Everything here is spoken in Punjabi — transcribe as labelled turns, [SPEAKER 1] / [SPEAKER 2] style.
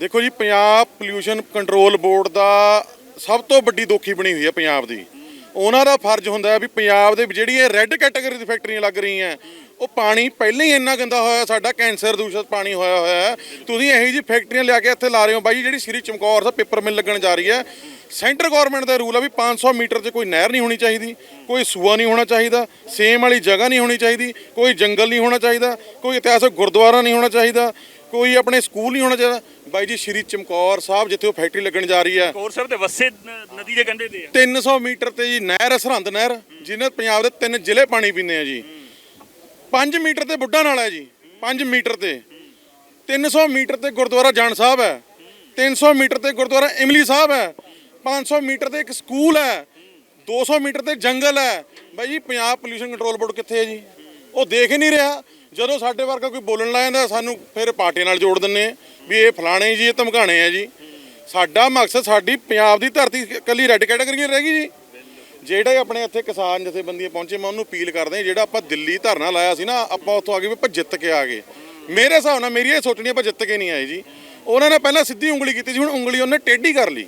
[SPEAKER 1] ਦੇਖੋ ਜੀ, ਪੰਜਾਬ ਪੋਲਿਊਸ਼ਨ ਕੰਟਰੋਲ ਬੋਰਡ ਦਾ ਸਭ ਤੋਂ ਵੱਡੀ ਦੋਖੀ ਬਣੀ ਹੋਈ ਹੈ ਪੰਜਾਬ ਦੀ। ਉਹਨਾਂ ਦਾ ਫਰਜ਼ ਹੁੰਦਾ ਹੈ ਵੀ ਪੰਜਾਬ ਦੇ ਜਿਹੜੀ ਇਹ ਰੈੱਡ ਕੈਟਾਗਰੀ ਦੀ ਫੈਕਟਰੀਆਂ ਲੱਗ ਰਹੀਆਂ, ਉਹ ਪਾਣੀ ਪਹਿਲਾਂ ਹੀ ਇੰਨਾ ਗੰਦਾ ਹੋਇਆ, ਸਾਡਾ ਕੈਂਸਰ ਦੂਸ਼ਿਤ ਪਾਣੀ ਹੋਇਆ ਹੋਇਆ ਹੈ। ਤੁਸੀਂ ਇਹੋ ਜੀ ਫੈਕਟਰੀਆਂ ਲਿਆ ਕੇ ਇੱਥੇ ਲਾ ਰਹੇ ਹੋ ਬਾਈ, ਜਿਹੜੀ ਸ੍ਰੀ ਚਮਕੌਰ ਸਾਹਿਬ ਪੇਪਰ ਮਿਲ ਲੱਗਣ ਜਾ ਰਹੀ ਹੈ ਸੈਂਟਰ ਗਵਰਨਮੈਂਟ ਦਾ ਰੂਲ ਆ ਵੀ 500 ਮੀਟਰ 'ਚ ਕੋਈ ਨਹਿਰ ਨਹੀਂ ਹੋਣੀ ਚਾਹੀਦੀ, ਕੋਈ ਸੂਆ ਨਹੀਂ ਹੋਣਾ ਚਾਹੀਦਾ ਸੇਮ ਵਾਲੀ ਜਗ੍ਹਾ ਨਹੀਂ ਹੋਣੀ ਚਾਹੀਦੀ, ਕੋਈ ਜੰਗਲ ਨਹੀਂ ਹੋਣਾ ਚਾਹੀਦਾ, ਕੋਈ ਇਤਿਹਾਸਕ ਗੁਰਦੁਆਰਾ ਨਹੀਂ ਹੋਣਾ ਚਾਹੀਦਾ। ਕੋਈ ਆਪਣੇ ਸਕੂਲ ਨਹੀਂ ਹੋਣਾ ਚਾਹੀਦਾ। ਬਾਈ ਜੀ ਸ੍ਰੀ ਚਮਕੌਰ ਸਾਹਿਬ ਜਿੱਥੇ ਉਹ ਫੈਕਟਰੀ ਲੱਗਣ ਜਾ ਰਹੀ ਹੈ।
[SPEAKER 2] ਕੋਰ ਸਾਹਿਬ ਤੇ ਵਸੇ ਨਦੀ ਦੇ ਕੰਢੇ ਤੇ ਆ।
[SPEAKER 1] 300 ਮੀਟਰ ਤੇ ਜੀ ਨਹਿਰ ਹੈ, ਸਰਹੰਦ ਨਹਿਰ ਜਿਹਨੇ ਪੰਜਾਬ ਦੇ ਤਿੰਨ ਜ਼ਿਲ੍ਹੇ ਪਾਣੀ ਪੀਂਦੇ ਆ ਜੀ। 5 ਮੀਟਰ ਤੇ ਬੁੱਢਾ ਨਾਲਾ ਹੈ ਜੀ 5 ਮੀਟਰ ਤੇ। 300 ਮੀਟਰ ਤੇ ਗੁਰਦੁਆਰਾ ਜਾਨ ਸਾਹਿਬ ਹੈ। 300 ਮੀਟਰ ਤੇ ਗੁਰਦੁਆਰਾ ਇਮਲੀ ਸਾਹਿਬ ਹੈ। 500 ਮੀਟਰ ਤੇ ਇੱਕ ਸਕੂਲ ਹੈ। 200 ਮੀਟਰ ਤੇ ਜੰਗਲ ਹੈ। ਬਾਈ ਜੀ ਪੰਜਾਬ ਪੋਲਿਊਸ਼ਨ ਕੰਟਰੋਲ ਬੋਰਡ ਕਿੱਥੇ ਹੈ ਜੀ? ਉਹ ਦੇਖ ਹੀ ਨਹੀਂ ਰਿਹਾ। ਜਦੋਂ ਸਾਡੇ ਵਰਗਾ ਕੋਈ ਬੋਲਣ ਲੱਗ ਜਾਂਦਾ, ਸਾਨੂੰ ਫਿਰ ਪਾਰਟੀ ਨਾਲ ਜੋੜ ਦਿੰਨੇ ਆ ਵੀ ਇਹ ਫਲਾਣੇ ਜੀ, ਇਹ ਧਮਕਾਣੇ ਆ ਜੀ। ਸਾਡਾ ਮਕਸਦ ਸਾਡੀ ਪੰਜਾਬ ਦੀ ਧਰਤੀ ਕੱਲੀ ਰੈੱਡ ਕੈਟਾਗਰੀ ਰਹਿ ਗਈ ਜੀ। ਜਿਹੜੇ ਆਪਣੇ ਇੱਥੇ ਕਿਸਾਨ ਜਥੇਬੰਦੀਆਂ ਪਹੁੰਚੇ, ਮੈਂ ਉਹਨੂੰ ਅਪੀਲ ਕਰਦੇ ਜਿਹੜਾ ਆਪਾਂ ਦਿੱਲੀ ਧਰਨਾ ਲਾਇਆ ਸੀ ਨਾ, ਆਪਾਂ ਉੱਥੋਂ ਆ ਗਏ ਵੀ ਆਪਾਂ ਜਿੱਤ ਕੇ ਆ ਗਏ। ਮੇਰੇ ਹਿਸਾਬ ਨਾਲ ਮੇਰੀ ਇਹ ਸੋਚਣੀ ਆਪਾਂ ਜਿੱਤ ਕੇ ਨਹੀਂ ਆਏ ਜੀ। ਉਹਨਾਂ ਨੇ ਪਹਿਲਾਂ ਸਿੱਧੀ ਉਂਗਲੀ ਕੀਤੀ ਸੀ, ਹੁਣ ਉਂਗਲੀ ਉਹਨੇ ਟੇਢੀ ਕਰ ਲਈ।